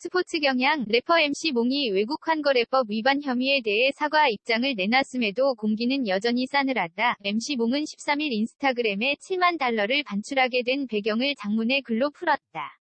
스포츠 경향 래퍼 MC 몽이 외국 환거래법 위반 혐의에 대해 사과 입장을 내놨음에도 공기는 여전히 싸늘하다. MC 몽은 13일 인스타그램에 7만 달러를 반출하게 된 배경을 장문의 글로 풀었다.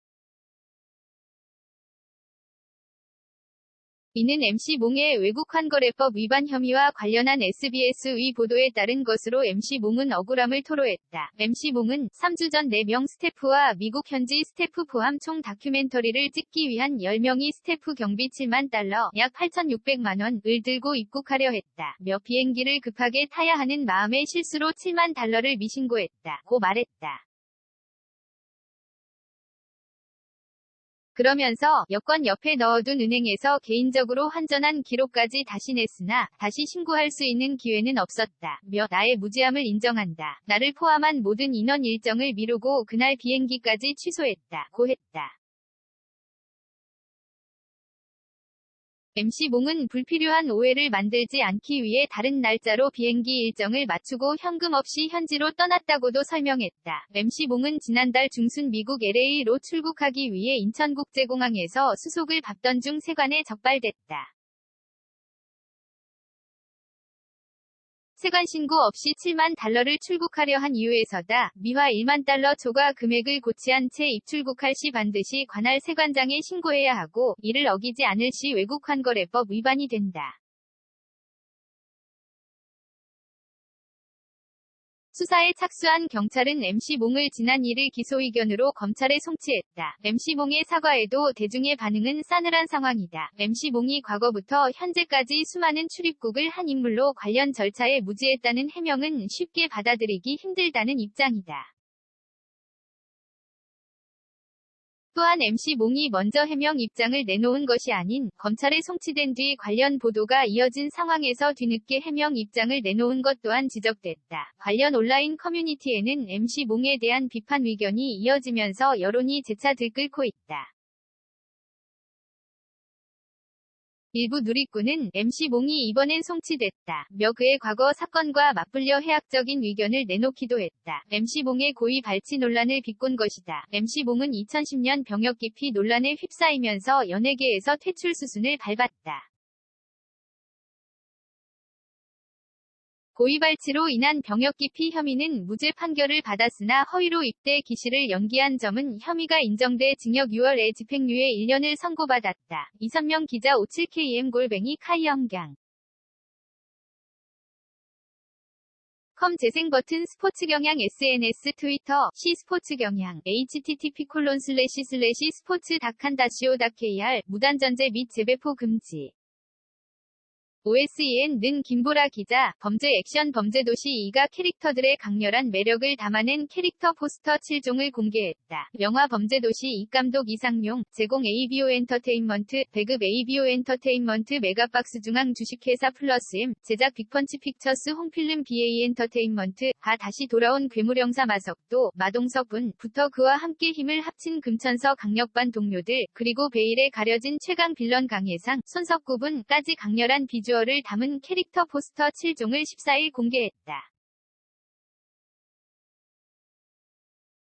이는 MC 몽의 외국 환거래법 위반 혐의와 관련한 SBS의 보도에 따른 것으로 MC 몽은 억울함을 토로했다. MC 몽은 3주 전 4명 스태프와 미국 현지 스태프 포함 총 다큐멘터리를 찍기 위한 10명이 스태프 경비 7만 달러, 약 8,600만 원을 들고 입국하려 했다. 며 비행기를 급하게 타야 하는 마음의 실수로 7만 달러를 미신고했다. 고 말했다. 그러면서 여권 옆에 넣어둔 은행에서 개인적으로 환전한 기록까지 다시 냈으나 다시 신고할 수 있는 기회는 없었다. 며 나의 무지함을 인정한다. 나를 포함한 모든 인원 일정을 미루고 그날 비행기까지 취소했다. 고 했다. MC 몽은 불필요한 오해를 만들지 않기 위해 다른 날짜로 비행기 일정을 맞추고 현금 없이 현지로 떠났다고도 설명했다. MC 몽은 지난달 중순 미국 LA로 출국하기 위해 인천국제공항에서 수속을 밟던 중 세관에 적발됐다. 세관 신고 없이 7만 달러를 출국하려 한 이유에서다. 미화 1만 달러 초과 금액을 고치한 채 입출국할 시 반드시 관할 세관장에 신고해야 하고 이를 어기지 않을 시 외국 환거래법 위반이 된다. 수사에 착수한 경찰은 MC몽을 지난 1일 기소 의견으로 검찰에 송치했다. MC몽의 사과에도 대중의 반응은 싸늘한 상황이다. MC몽이 과거부터 현재까지 수많은 출입국을 한 인물로 관련 절차에 무지했다는 해명은 쉽게 받아들이기 힘들다는 입장이다. 또한 MC 몽이 먼저 해명 입장을 내놓은 것이 아닌 검찰에 송치된 뒤 관련 보도가 이어진 상황에서 뒤늦게 해명 입장을 내놓은 것 또한 지적됐다. 관련 온라인 커뮤니티에는 MC 몽에 대한 비판 의견이 이어지면서 여론이 재차 들끓고 있다. 일부 누리꾼은 MC 몽이 이번엔 송치됐다. 며 그의 과거 사건과 맞불려 해학적인 의견을 내놓기도 했다. MC 몽의 고의 발치 논란을 비꼰 것이다. MC 몽은 2010년 병역 기피 논란에 휩싸이면서 연예계에서 퇴출 수순을 밟았다. 고의발치로 인한 병역 기피 혐의는 무죄 판결을 받았으나 허위로 입대 기시를 연기한 점은 혐의가 인정돼 징역 6월에 집행유예 1년을 선고받았다. 이선명 기자 57KM 골뱅이 카이영경 컴 재생 버튼 스포츠 경향 SNS 트위터 C 스포츠 경향 http 콜론 슬래시 슬래시 스포츠 닷칸다시오 닷kr 무단 전제 및 재배포 금지 OSEN-는 김보라 기자, 범죄 액션 범죄도시 2가 캐릭터들의 강렬한 매력을 담아낸 캐릭터 포스터 7종을 공개했다. 영화 범죄도시 2 감독 이상용, 제공 ABO 엔터테인먼트, 배급 ABO 엔터테인먼트 메가박스 중앙 주식회사 플러스임, 제작 빅펀치 픽처스 홍필름 BA 엔터테인먼트, 가 다시 돌아온 괴물영사 마석도, 마동석분 부터 그와 함께 힘을 합친 금천서 강력반 동료들, 그리고 베일에 가려진 최강 빌런 강혜상, 손석구분까지 강렬한 비주얼 비주얼을 담은 캐릭터 포스터 7종을 14일 공개했다.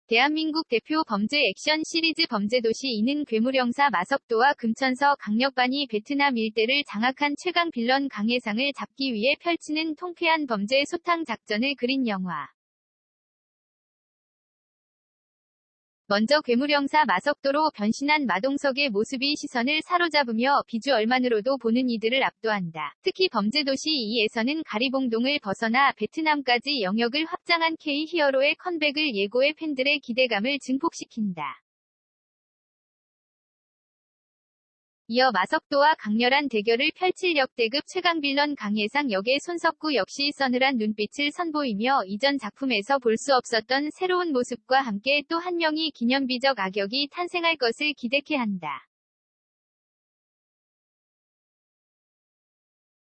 대한민국 대표 범죄 액션 시리즈 범죄도시 이는 괴물형사 마석도와 금천서 강력반이 베트남 일대를 장악한 최강 빌런 강해상을 잡기 위해 펼치는 통쾌한 범죄 소탕 작전을 그린 영화. 먼저 괴물형사 마석도로 변신한 마동석의 모습이 시선을 사로잡으며 비주얼만으로도 보는 이들을 압도한다. 특히 범죄도시 2에서는 가리봉동을 벗어나 베트남까지 영역을 확장한 K-히어로의 컴백을 예고해 팬들의 기대감을 증폭시킨다. 이어 마석도와 강렬한 대결을 펼칠 역대급 최강 빌런 강예상 역의 손석구 역시 서늘한 눈빛을 선보이며 이전 작품에서 볼 수 없었던 새로운 모습과 함께 또 한 명이 기념비적 악역이 탄생할 것을 기대케 한다.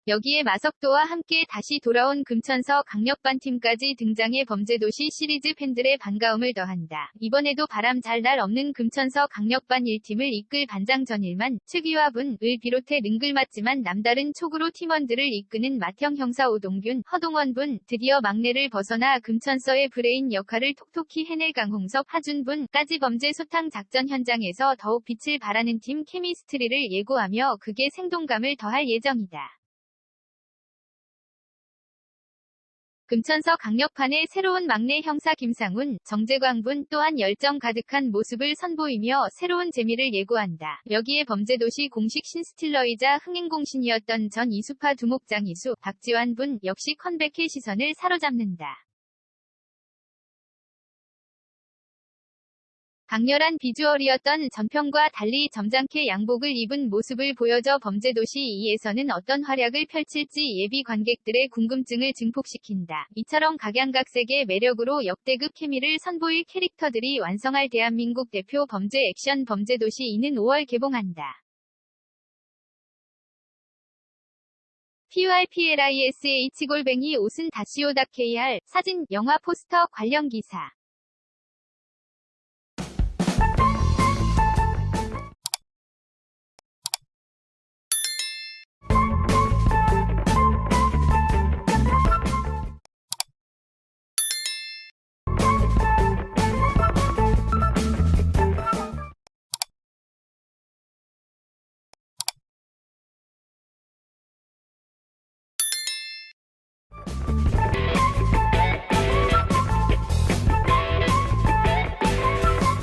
여기에 마석도와 함께 다시 돌아온 금천서 강력반 팀까지 등장해 범죄도시 시리즈 팬들의 반가움을 더한다. 이번에도 바람 잘 날 없는 금천서 강력반 1팀을 이끌 반장 전일만, 최기화 분을 비롯해 능글맞지만 남다른 촉으로 팀원들을 이끄는 맏형 형사 오동균, 허동원 분, 드디어 막내를 벗어나 금천서의 브레인 역할을 톡톡히 해낼 강홍석, 하준 분까지 범죄 소탕 작전 현장에서 더욱 빛을 발하는 팀 케미스트리를 예고하며 극의 생동감을 더할 예정이다. 금천서 강력판의 새로운 막내 형사 김상훈, 정재광 분 또한 열정 가득한 모습을 선보이며 새로운 재미를 예고한다. 여기에 범죄도시 공식 신스틸러이자 흥행공신이었던 전 이수파 두목장 이수, 박지환 분 역시 컴백의 시선을 사로잡는다. 강렬한 비주얼이었던 전편과 달리 점잖게 양복을 입은 모습을 보여줘 범죄도시 2에서는 어떤 활약을 펼칠지 예비 관객들의 궁금증을 증폭시킨다. 이처럼 각양각색의 매력으로 역대급 케미를 선보일 캐릭터들이 완성할 대한민국 대표 범죄 액션 범죄도시 2는 5월 개봉한다. PYPLISH 골뱅이 옷은 다시오다 KR 사진 영화 포스터 관련 기사